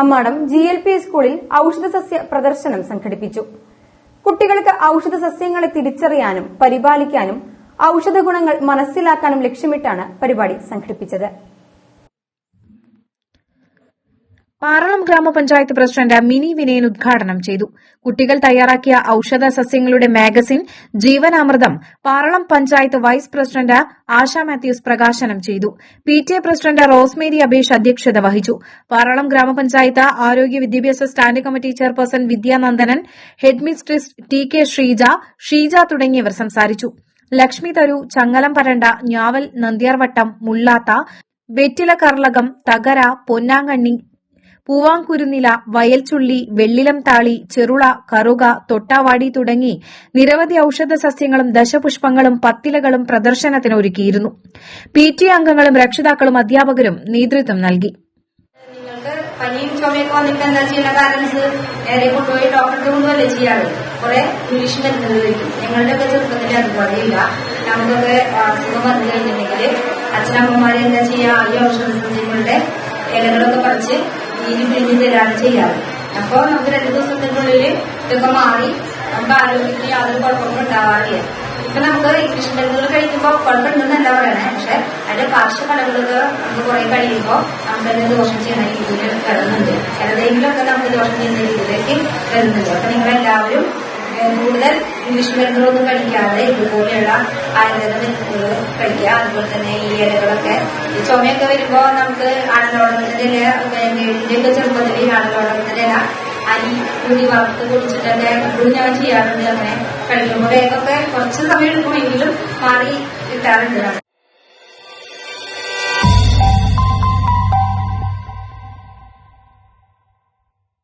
Ammadam G L P സ്കൂളിൽ ഔഷധ സസ്യ പ്രദർശനം സംഘടിപ്പിച്ചു. കുട്ടികൾക്ക് ഔഷധ സസ്യങ്ങളെ തിരിച്ചറിയാനും പരിപാലിക്കാനും ഔഷധ ഗുണങ്ങൾ മനസ്സിലാക്കാനും ലക്ഷ്യമിട്ടാണ് പരിപാടി സംഘടിപ്പിച്ചത്. പാറളം ഗ്രാമപഞ്ചായത്ത് പ്രസിഡന്റ് മിനി വിനയൻ ഉദ്ഘാടനം ചെയ്തു. കുട്ടികൾ തയ്യാറാക്കിയ ഔഷധ സസ്യങ്ങളുടെ magazine ജീവനാമൃതം Paralam panchayat vice president Asha Mathews പ്രകാശനം ചെയ്തു. P T A president Rosemary Abesh അധ്യക്ഷത വഹിച്ചു. പാറളം ഗ്രാമപഞ്ചായത്ത് ആരോഗ്യ വിദ്യാഭ്യാസ standing committee chairperson Vidyanandanan headmistress T K Sheeja Sheeja തുടങ്ങിയവർ സംസാരിച്ചു. ലക്ഷ്മി തരു ചങ്ങലം പരണ്ട ഞാവൽ നന്ദ്യാർവട്ടം മുള്ളാത്ത വെറ്റില കർളകം തകര പൊന്നാങ്കണ്ണി പൂവാങ്കുരുനില വയൽച്ചുള്ളി വെള്ളിലം താളി ചെറുള കറുക തൊട്ടാവാടി തുടങ്ങി നിരവധി ഔഷധ സസ്യങ്ങളും ദശപുഷ്പങ്ങളും പത്തിലകളും പ്രദർശനത്തിന് ഒരുക്കിയിരുന്നു പി ടി അംഗങ്ങളും രക്ഷിതാക്കളും അധ്യാപകരും നേതൃത്വം നൽകി. പനിയും ചുമയൊക്കെ വന്നിട്ട് എന്താ ചെയ്യേണ്ട പാരന്റ്സ് നേരെ കൊണ്ടുപോയി ഡോക്ടർക്ക് കൊണ്ടുപോയല്ലേ ചെയ്യാറ്? കുറെ ഇംഗ്ലീഷ് മരുന്നുകൾ കഴിക്കും ഞങ്ങളുടെ ഒക്കെ ചെറുപ്പത്തിൽ അതുപോലെ ഇല്ല. നമുക്കൊക്കെ അസുഖം വന്നു കഴിഞ്ഞിട്ടുണ്ടെങ്കിൽ അച്ഛനമ്മമാരെ എന്താ ചെയ്യുക ഈ ഔഷധ സസ്യങ്ങളുടെ ഇലകളൊക്കെ പറിച്ച് നീര് പിഴിഞ്ഞ് തരാണ് ചെയ്യാറ് അപ്പോൾ നമുക്ക് രണ്ടു ദിവസത്തിനുള്ളിൽ ഇതൊക്കെ മാറി നമുക്ക് ആരോഗ്യത്തിന് യാതൊരു കുഴപ്പമൊന്നും ഉണ്ടാവാറില്ല. ഇപ്പൊ നമുക്ക് ഇംഗ്ലീഷ് മരുന്നുകൾ കഴിക്കുമ്പോൾ കുഴപ്പമുണ്ടെന്നല്ല പറയണേ. പക്ഷെ അതിന്റെ പാർശ്വഫലങ്ങളൊക്കെ നമുക്ക് കുറെ കഴിയുമ്പോൾ നമുക്ക് അതിന് ദോഷം ചെയ്യുന്ന രീതിയിൽ ചിലതെങ്കിലും ചിലതെങ്കിലുമൊക്കെ നമുക്ക് ദോഷം ചെയ്യുന്ന രീതിയിലേക്ക് വരുന്നുണ്ട്. അപ്പൊ നിങ്ങളെല്ലാവരും കൂടുതൽ ഇംഗ്ലീഷ് മരുന്നുകളൊന്നും കഴിക്കാതെ ഇതുപോലെയുള്ള ആയുർവേദ മരുന്നുകൾ കഴിക്കുക അതുപോലെ തന്നെ ഈ ഇലകളൊക്കെ. ഈ ചുമയൊക്കെ വരുമ്പോൾ നമുക്ക് ആടലോടത്തിന്റെ ഇല ഒക്കെ ചെറുപ്പത്തിൽ ഈ ആടലോടത്തിന്റെ ഇല അരി കൂടി വറുത്ത് കുടിച്ചിട്ടൊക്കെ ഇപ്പോഴും ഞാൻ ചെയ്യാറുണ്ട് അങ്ങനെ. കഴിക്കുമ്പോൾ വേഗമൊക്കെ കുറച്ച് സമയം എടുക്കുമെങ്കിലും മാറി കിട്ടാറുണ്ട്.